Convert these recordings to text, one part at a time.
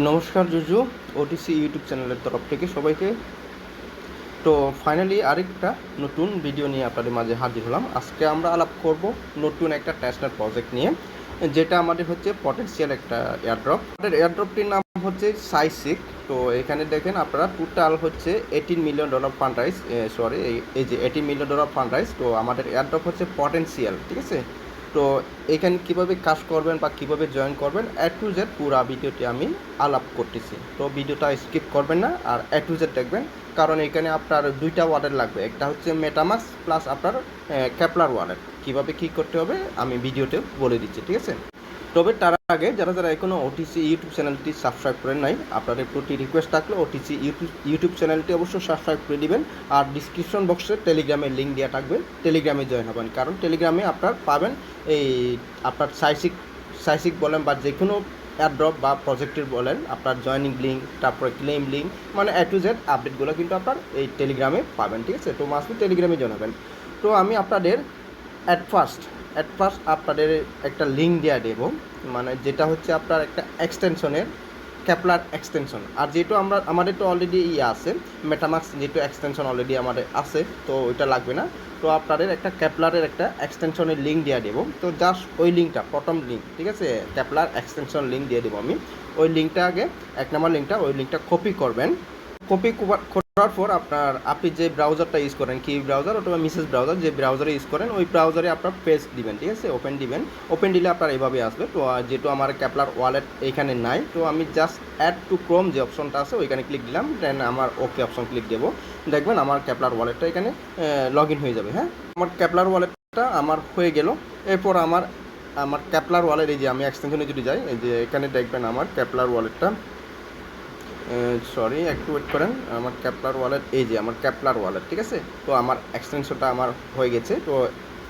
নমস্কার জুজু OTC YouTube চ্যানেলের তরফ থেকে সবাইকে। তো ফাইনালি আরেকটা নতুন ভিডিও নিয়ে আপনাদের মাঝে হাজির হলাম। আজকে আমরা আলাপ করব নতুন একটা টেস্টার প্রজেক্ট নিয়ে, যেটা আমাদের হচ্ছে পটেন্সিয়াল একটা এয়ারড্রপ আমাদের এয়ারড্রপটির নাম হচ্ছে সাইসিক তো এখানে দেখেন আপনারা টোটাল হচ্ছে eighteen million dollar fund raise sorry এই যে eighteen million dollar fund raise তো আমাদের এয়ারড্রপ হচ্ছে পটেন্সিয়াল ঠিক আছে? তো এখানে কীভাবে কাজ করবেন বা কীভাবে জয়েন করবেন এ টু জেড পুরো ভিডিওটি আমি আলাপ করতেছি। তো ভিডিওটা স্কিপ করবেন না আর এ টু জেড দেখবেন, কারণ এখানে আপনার দুইটা ওয়ালেট লাগবে। একটা হচ্ছে মেটামাস প্লাস আপনার ক্যাপলার ওয়ালেট কীভাবে কি করতে হবে, আমি ভিডিওতে বলে দিচ্ছি, ঠিক আছে? তবে তার আগে যারা যারা এখনও ওটিসি ইউটিউব চ্যানেলটি সাবস্ক্রাইব করেন নাই, আপনাদের প্রতি রিকোয়েস্ট থাকলে ওটিসি ইউটিউব ইউটিউব চ্যানেলটি অবশ্যই সাবস্ক্রাইব করে দিবেন আর ডিসক্রিপশন বক্সে টেলিগ্রামের লিঙ্ক দেওয়া থাকবে। টেলিগ্রামে জয়েন হবেন। কারণ টেলিগ্রামে আপনার পাবেন এই আপনার সাইসিক সাইসিক বলেন বা যে কোনো অ্যাড্রপ বা প্রজেক্টের বলেন, আপনার জয়নিং লিঙ্ক তারপরে ক্লেম লিঙ্ক মানে এ টু জেড আপডেটগুলো কিন্তু আপনার এই টেলিগ্রামে পাবেন। ঠিক আছে? তো মাসবি টেলিগ্রামে জয়েন হবেন। তো আমি আপনাদের অ্যাট ফার্স্ট অ্যাট ফার্স্ট আপনাদের একটা লিঙ্ক দেওয়া দেব মানে যেটা হচ্ছে আপনার একটা এক্সটেনশনের ক্যাপলার এক্সটেনশন আর যেহেতু আমরা, আমাদের তো অলরেডি ইয়ে আছে মেটামাক্স যেহেতু এক্সটেনশন অলরেডি আমাদের আছে, তো ওইটা লাগবে না। তো আপনাদের একটা ক্যাপলারের একটা এক্সটেনশনের লিঙ্ক দিয়ে দেবো তো জাস্ট ওই লিঙ্কটা প্রথম লিঙ্ক ঠিক আছে? ক্যাপলার এক্সটেনশন লিঙ্ক দিয়ে দেবো আমি। ওই লিঙ্কটা আগে, এক নম্বর লিঙ্কটা ওই লিঙ্কটা কপি করবেন। কপি করার পর আপনার, আপনি যে ব্রাউজারটা ইউজ করেন কি ব্রাউজার অথবা মিসেস ব্রাউজার যে ব্রাউজারে ইউজ করেন, ওই ব্রাউজারে আপনার পেজ দিবেন, ঠিক আছে? ওপেন দিবেন। ওপেন দিলে আপনার এইভাবে আসবে। তো যেহেতু আমার ক্যাপলার ওয়ালেট এখানে নাই, তো আমি জাস্ট অ্যাড টু ক্রোম যে অপশনটা আছে, ওইখানে ক্লিক দিলাম দেন আমার ওকে অপশন ক্লিক দেবো। দেখবেন আমার ক্যাপলার ওয়ালেটটা এখানে লগ হয়ে যাবে হ্যাঁ? আমার ক্যাপলার ওয়ালেটটা আমার হয়ে গেল। এরপর আমার আমার ক্যাপলার ওয়ালেট এই যে আমি এক্সটেনশনে যদি যাই, এই যে এখানে দেখবেন আমার ক্যাপলার ওয়ালেটটা সরি একটু ওয়েট করেন। আমার ক্যাপলার ওয়ালেট এই যে আমার ক্যাপলার ওয়ালেট ঠিক আছে? তো আমার এক্সটেনশনটা আমার হয়ে গেছে, তো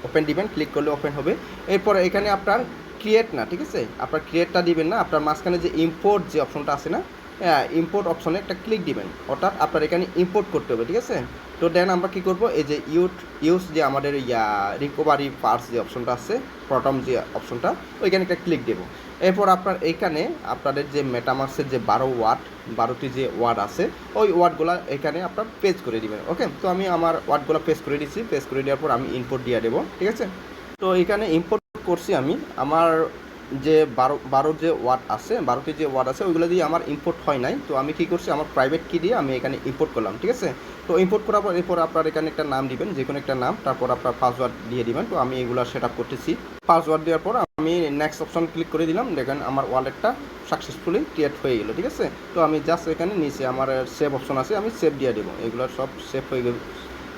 ওপেন দিবেন ক্লিক করলে ওপেন হবে। এরপর এখানে আপনার ক্রিয়েট না, ঠিক আছে? আপনার ক্রিয়েটটা দিবেন না, আপনার মাঝখানে যে ইম্পোর্ট যে অপশনটা আছে না ইম্পোর্ট অপশনে একটা ক্লিক দিবেন। অর্থাৎ আপনার এখানে ইম্পোর্ট করতে হবে, ঠিক আছে? তো দেন আমরা কী করব? এই যে ইউট ইউজ যে আমাদের, ইয়া রিকভারি পার্টস যে অপশনটা আছে প্রথম যে অপশনটা ওইখানে একটা ক্লিক দেবো। এরপর আপনার এইখানে আপনাদের যে মেটামার্সের যে বারো ওয়ার্ড বারোটি যে ওয়ার্ড আছে, ওই ওয়ার্ডগুলো এখানে আপনার পেজ করে দিবেন ওকে তো আমি আমার ওয়ার্ডগুলো পেজ করে দিচ্ছি পেজ করে দেওয়ার পর আমি ইনপুট দিয়ে দেবো, ঠিক আছে? তো এখানে ইম্পোর্ট করছি আমি, আমার যে বারো বারো যে ওয়ার্ড আছে বারোটি যে ওয়ার্ড আছে, ওইগুলো দিয়ে আমার ইম্পোর্ট হয় নাই। তো আমি কী করছি, আমার প্রাইভেট কি দিয়ে আমি এখানে ইম্পোর্ট করলাম, ঠিক আছে? তো ইম্পোর্ট করার পর, এরপর আপনার এখানে একটা নাম দিবেন যে কোনো একটা নাম, তারপর আপনার পাসওয়ার্ড দিয়ে দিবেন। তো আমি এগুলো সেট আপ করতেছি। পাসওয়ার্ড দেওয়ার পর আমি নেক্সট অপশন ক্লিক করে দিলাম, দেখেন আমার ওয়ালেটটা সাকসেসফুলি ক্রিয়েট হয়ে গেলো, ঠিক আছে? তো আমি জাস্ট এখানে নিচে আমার সেভ অপশন আছে, আমি সেভ দিয়ে দেবো। এগুলো সব সেভ হয়ে গেল।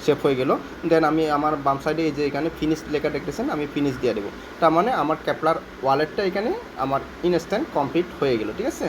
সেভ হয়ে গেল। দেন আমি আমার বাম সাইডে এই যে এখানে ফিনিশ লেখা দেখতেছেন, আমি ফিনিশ দিয়ে দেবো। তার মানে আমার ক্যাপলার ওয়ালেটটা এখানে আমার ইনস্ট্যান্ট কমপ্লিট হয়ে গেল, ঠিক আছে?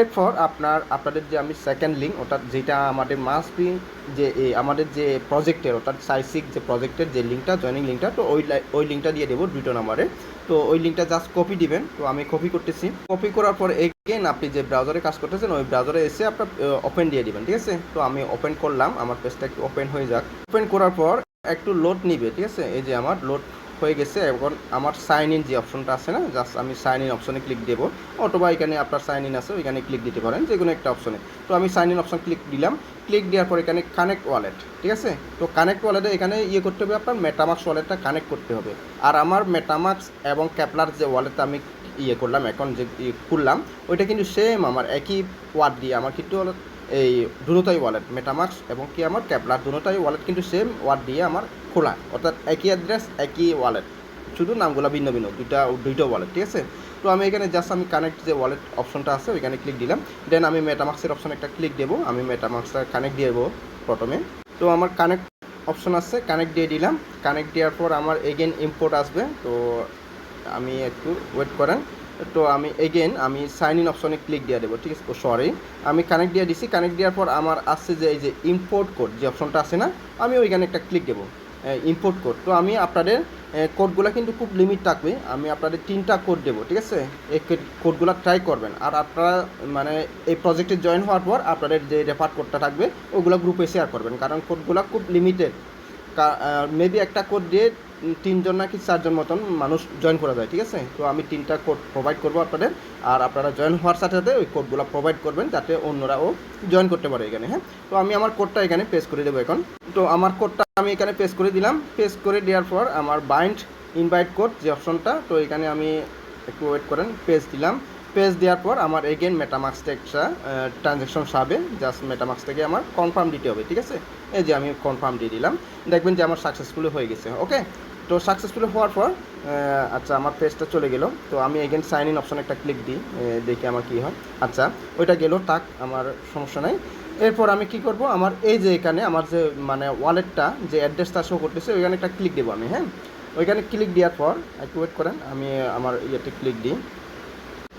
এরপর আপনার, আপনাদের যে আমি সেকেন্ড লিঙ্ক ওটা যেটা আমাদের মাস্ট বি যে এই আমাদের যে প্রজেক্টের অর্থাৎ সাইসিক যে প্রজেক্টের যে লিঙ্কটা জয়নিং লিঙ্কটা তো ওই ওই লিঙ্কটা দিয়ে দেবো দুটো নাম্বারে তো ওই লিঙ্কটা জাস্ট কপি দিবেন, তো আমি কপি করতেছি। কপি করার পর এগেন আপনি যে ব্রাউজারে কাজ করতেছেন, ওই ব্রাউজারে এসে আপনার ওপেন দিয়ে দিবেন, ঠিক আছে? তো আমি ওপেন করলাম, আমার পেজটা একটু ওপেন হয়ে যাক। ওপেন করার পর একটু লোড নিবে, ঠিক আছে? এই যে আমার লোড হয়ে গেছে, এখন আমার সাইন ইন যে অপশনটা আছে না জাস্ট আমি সাইন ইন অপশনে ক্লিক দেবো। অথবা এখানে আপনার সাইন ইন আছে, ওইখানে ক্লিক দিতে পারেন যে কোনো একটা অপশনে তো আমি সাইন ইন অপশন ক্লিক দিলাম ক্লিক দেওয়ার পর এখানে কানেক্ট ওয়ালেট ঠিক আছে? তো কানেক্ট ওয়ালেটে এখানে ইয়ে করতে হবে আপনার মেটামাক্স ওয়ালেটটা কানেক্ট করতে হবে। আর আমার মেটামাক্স এবং ক্যাপলার যে ওয়ালেটটা আমি ইয়ে করলাম, এখন যে ইয়ে খুললাম, ওইটা কিন্তু সেম আমার একই ওয়ার্ড দিয়ে, আমার কিন্তু এই দুটোটাই ওয়ালেট মেটামাক্স এবং কি আমার ক্যাপলার দুটোটাই ওয়ালেট কিন্তু সেম ওয়ার্ড দিয়ে আমার খোলা, অর্থাৎ একই অ্যাড্রেস একই ওয়ালেট শুধু নামগুলো ভিন্ন ভিন্ন, দুইটা দুইটা ওয়ালেট ঠিক আছে? তো আমি এখানে জাস্ট আমি কানেক্ট যে ওয়ালেট অপশনটা আছে, ওইখানে ক্লিক দিলাম দেন আমি মেটামাক্সের অপশন একটা ক্লিক দেবো, আমি মেটামাক্সটা কানেক্ট দিয়ে দেবো প্রথমে। তো আমার কানেক্ট অপশন আছে কানেক্ট দিয়ে দিলাম কানেক্ট দেওয়ার পর আমার এগেন ইম্পোর্ট আসবে, তো আমি একটু ওয়েট করেন। তো আমি এগেন আমি সাইন ইন অপশনে ক্লিক দিয়ে দেবো, ঠিক আছে? সরি আমি কানেক্ট দিয়ে দিছি কানেক্ট দেওয়ার পর আমার আসছে যে এই যে ইম্পোর্ট কোড যে অপশনটা আছে না, আমি ওইখানে একটা ক্লিক দেবো ইম্পোর্ট কোড তো আমি আপনাদের কোডগুলো কিন্তু খুব লিমিট থাকবে। আমি আপনাদের তিনটা কোড দেবো, ঠিক আছে? এই কোডগুলো ট্রাই করবেন। আর আপনারা মানে এই প্রজেক্টে জয়েন হওয়ার পর আপনাদের যে রেফার কোডটা থাকবে, ওগুলো গ্রুপে শেয়ার করবেন। কারণ কোডগুলো খুব লিমিটেড মেবি একটা কোড দিয়ে তিনজন নাকি চারজন মতন মানুষ জয়েন করা যায়, ঠিক আছে? তো আমি তিনটা কোড প্রোভাইড করব আপনাদের, আর আপনারা জয়েন হওয়ার সাথে সাথে ওই কোডগুলো প্রোভাইড করবেন যাতে অন্যরাও জয়েন করতে পারে এখানে হ্যাঁ? তো আমি আমার কোডটা এখানে পেস করে দেবো এখন। তো আমার কোডটা আমি এখানে পেস করে দিলাম। পেস করে দেওয়ার পর আমার বাইন্ড ইনভাইট কোড যে অপশনটা তো এখানে আমি একটু ওয়েট করেন পেজ দিলাম। পেজ দেওয়ার পর আমার এগেন মেটামাক্স একটা ট্রানজ্যাকশন সাবে। জাস্ট মেটামাক্স থেকে আমার কনফার্ম দিতে হবে, ঠিক আছে? এই যে আমি কনফার্ম দিয়ে দিলাম। দেখবেন যে আমার সাকসেসফুলি হয়ে গেছে ওকে তো সাকসেসফুলি হওয়ার পর আচ্ছা আমার পেজটা চলে গেল। তো আমি এগেন সাইন ইন অপশন একটা ক্লিক দিই দেখি আমার কী হয়। আচ্ছা ওইটা গেল টাক আমার সমস্যা নাই। এরপর আমি কি করব? আমার এই যে এখানে, আমার যে মানে ওয়ালেটটা যে অ্যাড্রেসটা শো করতেছে, ওইখানে একটা ক্লিক দেবো আমি হ্যাঁ? ওইখানে ক্লিক দেওয়ার পর একটু ওয়েট করেন, আমি আমার ইয়েতে ক্লিক দিই।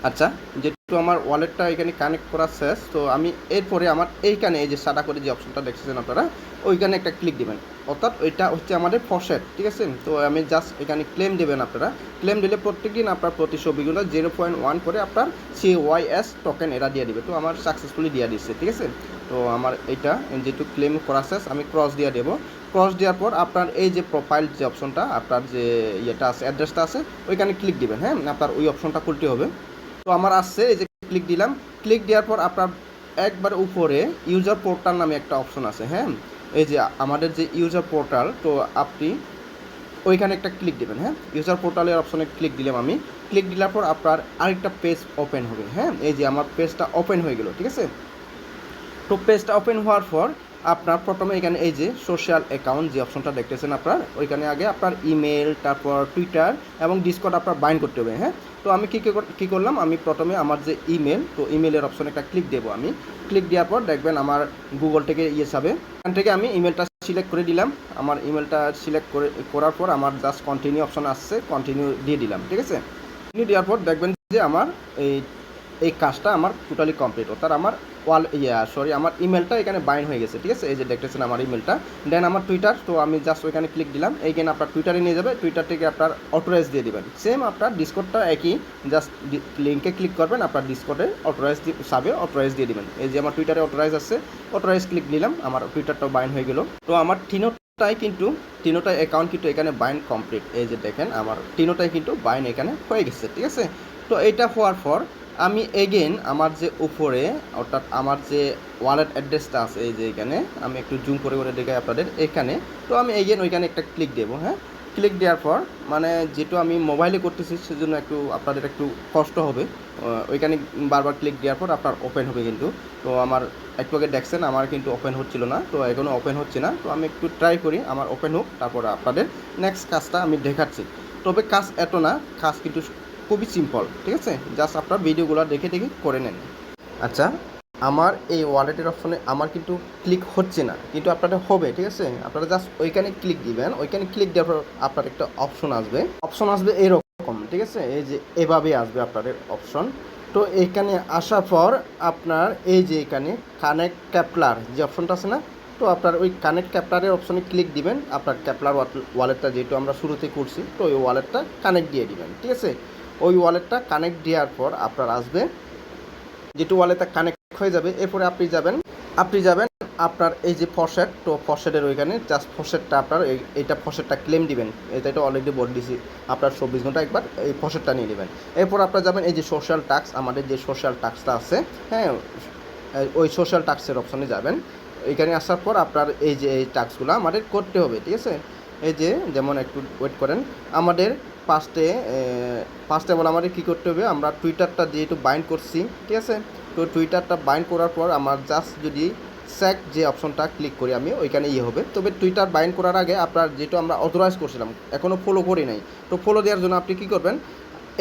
আচ্ছা যেহেতু আমার ওয়ালেটটা এখানে কানেক্ট করা শেষ, তো আমি এরপরে আমার এইখানে এই যে সাদা করে যে অপশনটা দেখতেছেন আপনারা, ওইখানে একটা ক্লিক দিবেন। অর্থাৎ ওইটা হচ্ছে আমাদের ফসেট ঠিক আছে? তো আমি জাস্ট এখানে ক্লেম দেবেন আপনারা। ক্লেম দিলে প্রত্যেক দিন আপনার প্রতি ছবিগুলো জিরো পয়েন্ট ওয়ান করে আপনার সি ওয়াই এস টোকেন এরা দিয়ে দিবে। তো আমার সাকসেসফুলি দিয়ে দিচ্ছে ঠিক আছে? তো আমার এইটা যেহেতু ক্লেম করা শেষ, আমি ক্রস দিয়ে দেবো। ক্রস দেওয়ার পর আপনার এই যে প্রোফাইল যে অপশনটা আপনার যে ইয়েটা আছে অ্যাড্রেসটা আছে, ওইখানে ক্লিক দিবেন হ্যাঁ? আপনার ওই অপশনটা খুলতে হবে। তো আমার আসছে এই যে ক্লিক দিলাম। ক্লিক দেওয়ার পর আপনার একবার উপরে ইউজার পোর্টাল নামে একটা অপশন আছে হ্যাঁ? এই যে আমাদের যে ইউজার পোর্টাল তো আপনি ওইখানে একটা ক্লিক দেবেন হ্যাঁ? ইউজার পোর্টালের অপশনে ক্লিক দিলাম আমি। ক্লিক দেওয়ার পর আপনার আরেকটা পেজ ওপেন হবে হ্যাঁ? এই যে আমার পেজটা ওপেন হয়ে গেল, ঠিক আছে? তো পেজটা ওপেন হওয়ার পর আপনার প্রথমে এখানে এই যে সোশ্যাল অ্যাকাউন্ট যে অপশনটা দেখতেছেন আপনার, ওইখানে আগে আপনার ইমেল তারপর টুইটার এবং ডিসকর্ড আপনার বাইন্ড করতে হবে হ্যাঁ? তো আমি কী কী করলাম? আমি প্রথমে আমার যে ইমেল তো ইমেলের অপশনে একটা ক্লিক দেবো আমি। ক্লিক দেওয়ার পর দেখবেন আমার গুগল থেকে ইয়ে যাবে। এখান থেকে আমি ইমেলটা সিলেক্ট করে দিলাম। আমার ইমেলটা সিলেক্ট করে, করার পর আমার জাস্ট কন্টিনিউ অপশন আসছে কন্টিনিউ দিয়ে দিলাম, ঠিক আছে? কন্টিনিউ দেওয়ার পর দেখবেন যে আমার এই এই কাজটা আমার টোটালি কমপ্লিট অর্থাৎ আমার ওয়াল ইয়া সরি আমার ইমেলটা এখানে বাইন্ড হয়ে গেছে, ঠিক আছে? এই যে দেখতেছেন আমার ইমেলটা দেন আমার টুইটার তো আমি জাস্ট ওইখানে ক্লিক দিলাম। এইখানে আপনার টুইটারে নিয়ে যাবে। টুইটার থেকে আপনার অটোরাইজ দিয়ে দিবেন। সেম আপনার ডিসকোডটা একই। জাস্ট লিঙ্কে ক্লিক করবেন, আপনার ডিসকোডে অটোরাইজ সাবে অটোরাইজ দিয়ে দিবেন। এই যে আমার টুইটারে অটোরাইজ আছে অটোরাইজ ক্লিক দিলাম, আমার টুইটারটাও বাইন্ড হয়ে গেল। তো আমার থিনো তিনোটাই কিন্তু তিনোটাই অ্যাকাউন্ট কিন্তু এখানে বাইন্ড কমপ্লিট এই যে দেখেন, আমার তিনোটাই কিন্তু বাইন এখানে হয়ে গেছে, ঠিক আছে? তো এটা হওয়ার পর আমি এগেন আমার যে উপরে, অর্থাৎ আমার যে ওয়ালেট অ্যাড্রেসটা আছে এই যে এখানে, আমি একটু জুম করে করে দেখাই আপনাদের এখানে। তো আমি এগেন ওইখানে একটা ক্লিক দেবো হ্যাঁ? ক্লিক দেওয়ার পর মানে যেহেতু আমি মোবাইলে করতেছি, সেজন্য একটু আপনাদের একটু কষ্ট হবে। ওইখানে বারবার ক্লিক দেওয়ার পর আপনার ওপেন হবে কিন্তু। তো আমার একটু আগে দেখছেন, আমার কিন্তু ওপেন হচ্ছিল না, তো এখনও ওপেন হচ্ছে না। তো আমি একটু ট্রাই করি, আমার ওপেন হোক, তারপর আপনাদের নেক্সট কাজটা আমি দেখাচ্ছি। তবে কাজ এত না, কাজ কিন্তু খুবই সিম্পল ঠিক আছে? জাস্ট আপনার ভিডিওগুলো দেখে দেখে করে নেন। আচ্ছা আমার এই ওয়ালেটের অপশনে আমার কিন্তু ক্লিক হচ্ছে না, কিন্তু আপনাদের হবে, ঠিক আছে? আপনারা জাস্ট ওইখানে ক্লিক দিবেন, ওইখানে ক্লিক দেওয়ার পর আপনার একটা অপশন আসবে। অপশন আসবে এরকম, ঠিক আছে? এই যে এভাবে আসবে আপনাদের অপশন তো এখানে আসার পর আপনার এই যে এখানে কানেক্ট ক্যাপলার যে অপশনটা আছে না? তো আপনার ওই কানেক্ট ক্যাপলারের অপশনে ক্লিক দিবেন, আপনার ক্যাপলার ওয়ালেটটা যেহেতু আমরা শুরুতে করছি, তো ওই ওয়ালেটটা কানেক্ট দিয়ে দিবেন, ঠিক আছে? ওই ওয়ালেটটা কানেক্ট দেওয়ার পর আপনার আসবে। যেটু ওয়ালেটটা কানেক্ট হয়ে যাবে, এরপরে আপনি যাবেন আপনি যাবেন আপনার এই যে ফসেট তো ফসেটের ওইখানে জাস্ট ফসেটটা আপনার এই- এইটা ফসেটটা ক্লেম দিবেন। এটা এটা অলরেডি বলে দিছি, আপনার চব্বিশ ঘণ্টা একবার এই ফসেটটা নিয়ে নেবেন। এরপর আপনার যাবেন এই যে সোশ্যাল টাক্স আমাদের যে সোশ্যাল টাক্সটা আছে হ্যাঁ ওই সোশ্যাল টাক্সের অপশনে যাবেন। এখানে আসার পর আপনার এই যে এই টাস্কগুলো আমাদের করতে হবে, ঠিক আছে? এই যে যেমন একটু ওয়েট করেন, আমাদের ফার্স্টে ফার্স্টে বলে আমাদের কী করতে হবে? আমরা টুইটারটা যেহেতু বাইন্ড করছি, ঠিক আছে? তো টুইটারটা বাইন্ড করার পর আমার জাস্ট যদি স্যাক যে অপশনটা ক্লিক করি আমি, ওইখানে ইয়ে হবে। তবে টুইটার বাইন্ড করার আগে আপনার যেহেতু আমরা অথরাইজ করছিলাম এখনও ফলো করি নাই। তো ফলো দেওয়ার জন্য আপনি কী করবেন?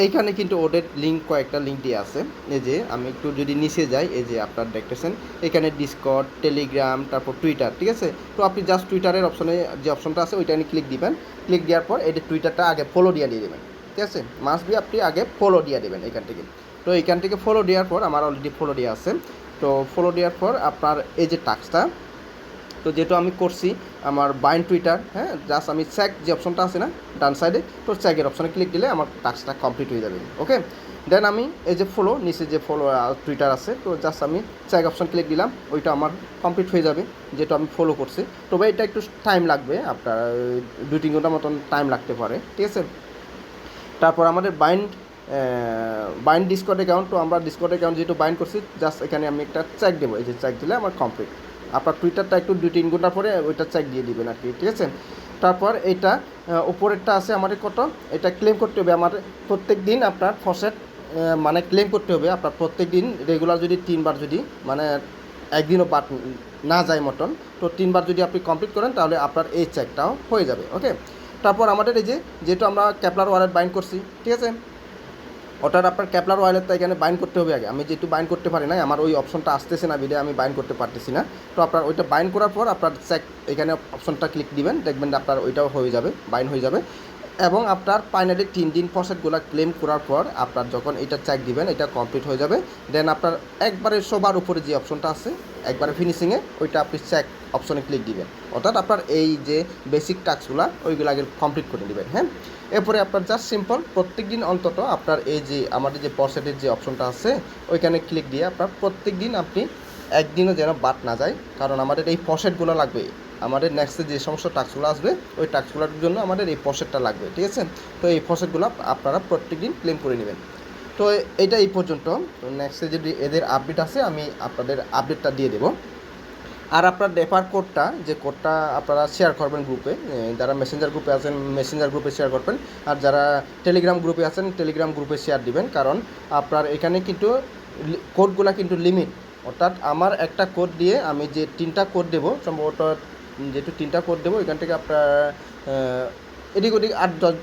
এইখানে কিন্তু ওদের লিঙ্ক কয়েকটা লিঙ্ক দিয়ে আছে। এই যে, আমি একটু যদি নিচে যাই, এই যে আপনার দেখতেছেন, এখানে ডিসকট টেলিগ্রাম তারপর টুইটার ঠিক আছে? তো আপনি জাস্ট টুইটারের অপশনে যে অপশনটা আছে, ওইটা ক্লিক দিবেন। ক্লিক দেওয়ার পর এই টুইটারটা আগে ফলো দিয়ে দিয়ে দেবেন, ঠিক আছে? মাস্ট বি আপনি আগে ফলো দিয়ে দেবেন এখান থেকে। তো এখান থেকে ফলো দেওয়ার পর, আমার অলরেডি ফলো দেওয়া আছে। তো ফলো দেওয়ার পর আপনার এই যে টাস্কটা তো যেহেতু আমি করছি আমার বাইন টুইটার হ্যাঁ জাস্ট আমি চেক যে অপশনটা আছে না, ডান সাইডে তো চেকের অপশনে ক্লিক দিলে আমার টাস্কটা কমপ্লিট হয়ে যাবে ওকে দেন আমি এই যে ফলো নিচে যে ফলো টুইটার আছে, তো জাস্ট আমি চেক অপশন ক্লিক দিলাম, ওইটা আমার কমপ্লিট হয়ে যাবে যেটা আমি ফলো করছি। তবে এটা একটু টাইম লাগবে, আপনার দুই তিন ঘণ্টার মতন টাইম লাগতে পারে, ঠিক আছে? তারপর আমাদের বাইন্ড বাইন্ড ডিসকর্ড অ্যাকাউন্ট তো আমরা ডিসকর্ড অ্যাকাউন্ট যেহেতু বাইন্ড করছি জাস্ট এখানে আমি একটা চেক দেবো, এই যে চেক দিলে আমার কমপ্লিট আপনার টুইটারটা একটু দুই তিন ঘণ্টা পরে ওইটা চেক দিয়ে দিবেন আর কি, ঠিক আছে? তারপর এটা উপরেরটা আছে আমাদের কত? এটা ক্লেম করতে হবে আমার প্রত্যেক দিন আপনার ফসেট মানে ক্লেম করতে হবে আপনার প্রত্যেক দিন রেগুলার যদি তিনবার যদি মানে একদিনও বাদ না যায় মতন, তো তিনবার যদি আপনি কমপ্লিট করেন তাহলে আপনার এই চেকটাও হয়ে যাবে ওকে তারপর আমাদের এই যে, যেহেতু আমরা ক্যাপলার ওয়ালেট বাইন্ড করছি, ঠিক আছে? ওটার আপনার ক্যাপলার ওয়ালেটটা এখানে বাইন্ড করতে হবে আগে। আমি যেহেতু বাইন্ড করতে পারি না আমার ওই অপশনটা আসতেছে না ভিডিও আমি বাইন্ড করতে পারতেছি না। তো আপনার ওইটা বাইন্ড করার পর আপনার চেক এখানে অপশনটা ক্লিক দিবেন, দেখবেন আপনার ওইটাও হয়ে যাবে বাইন্ড হয়ে যাবে। এবং আপনার ফাইনালি তিন দিন ফসেটগুলো ক্লেম করার পর আপনার যখন এটা চেক দিবেন, এটা কমপ্লিট হয়ে যাবে। দেন আপনার একবারে সবার উপরে যে অপশনটা আছে, একবারে ফিনিশিংয়ে ওইটা আপনি চেক অপশনে ক্লিক দিবেন। অর্থাৎ আপনার এই যে বেসিক টাস্কগুলো ওইগুলো আগে কমপ্লিট করে নেবেন হ্যাঁ? এরপরে আপনার জাস্ট সিম্পল প্রত্যেক দিন অন্তত আপনার এই যে আমাদের যে পরসেটের যে অপশনটা আছে, ওইখানে ক্লিক দিয়ে আপনার প্রত্যেক দিন আপনি একদিনও যেন বাদ না যায়। কারণ আমাদের এই পসেটগুলো লাগবে। আমাদের নেক্সটে যে সমস্ত টাস্কগুলো আসবে, ওই টাস্কগুলোর জন্য আমাদের এই পসেটটা লাগবে, ঠিক আছে? তো এই পসেটগুলো আপনারা প্রত্যেক দিন ক্লেম করে নেবেন। তো এটা এই পর্যন্ত। নেক্সটে যদি এদের আপডেট আছে আমি আপনাদের আপডেটটা দিয়ে দেবো। আর আপনার রেফার কোডটা যে কোডটা আপনারা শেয়ার করবেন গ্রুপে যারা মেসেঞ্জার গ্রুপে আছেন মেসেঞ্জার গ্রুপে শেয়ার করবেন। আর যারা টেলিগ্রাম গ্রুপে আছেন টেলিগ্রাম গ্রুপে শেয়ার দিবেন। কারণ আপনার এখানে কিন্তু কোডগুলো কিন্তু লিমিট অর্থাৎ আমার একটা কোড দিয়ে আমি যে তিনটা কোড দেবো, সম্ভবত যেহেতু তিনটা কোড দেবো, এখান থেকে আপনার এদিক ওদিক আট দশ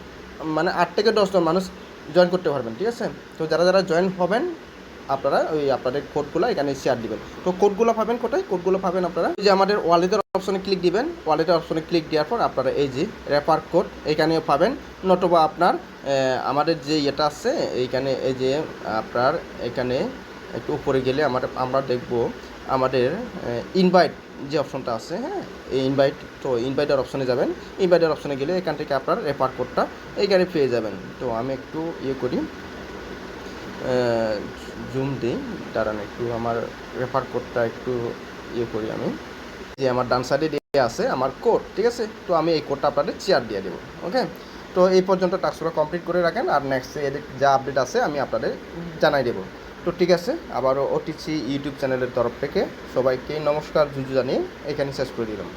মানে আট থেকে দশজন মানুষ জয়েন করতে পারবেন, ঠিক আছে? তো যারা যারা জয়েন হবেন আপনারা ওই আপনাদের কোডগুলো এখানে শেয়ার দিবেন। তো কোডগুলো পাবেন কোথায়? কোডগুলো পাবেন আপনারা যে আমাদের ওয়ালেটের অপশনে ক্লিক দিবেন। ওয়ালেটের অপশনে ক্লিক দেওয়ার পর আপনারা এই যে রেফার কোড এখানেও পাবেন। নতুবা আপনার আমাদের যে ইয়েটা আছে, এইখানে এই যে আপনার এখানে একটু উপরে গেলে আমাদের, আমরা দেখব আমাদের ইনভাইট যে অপশনটা আছে হ্যাঁ? এই ইনভাইট তো ইনভাইটার অপশনে যাবেন। ইনভাইটার অপশনে গেলে এখান থেকে আপনার রেফার কোডটা এইখানে পেয়ে যাবেন। তো আমি একটু ইয়ে করি। জুম দিই, দাঁড়ান একটু, আমার রেফার কোডটা একটু ইয়ে করি আমি। যে আমার ডান সাইডে দিয়ে আছে আমার কোড ঠিক আছে? তো আমি এই কোডটা আপনাদের চেয়ার দিয়ে দেবো ওকে তো এই পর্যন্ত টাস্কগুলো কমপ্লিট করে রাখেন, আর নেক্সট এদের যা আপডেট আছে আমি আপনাদের জানাই দেবো। তো ঠিক আছে, আবারও ওটিসি ইউটিউব চ্যানেলের তরফ থেকে সবাইকে নমস্কার, জুজু জানিয়ে এখানে শেষ করে দিলাম।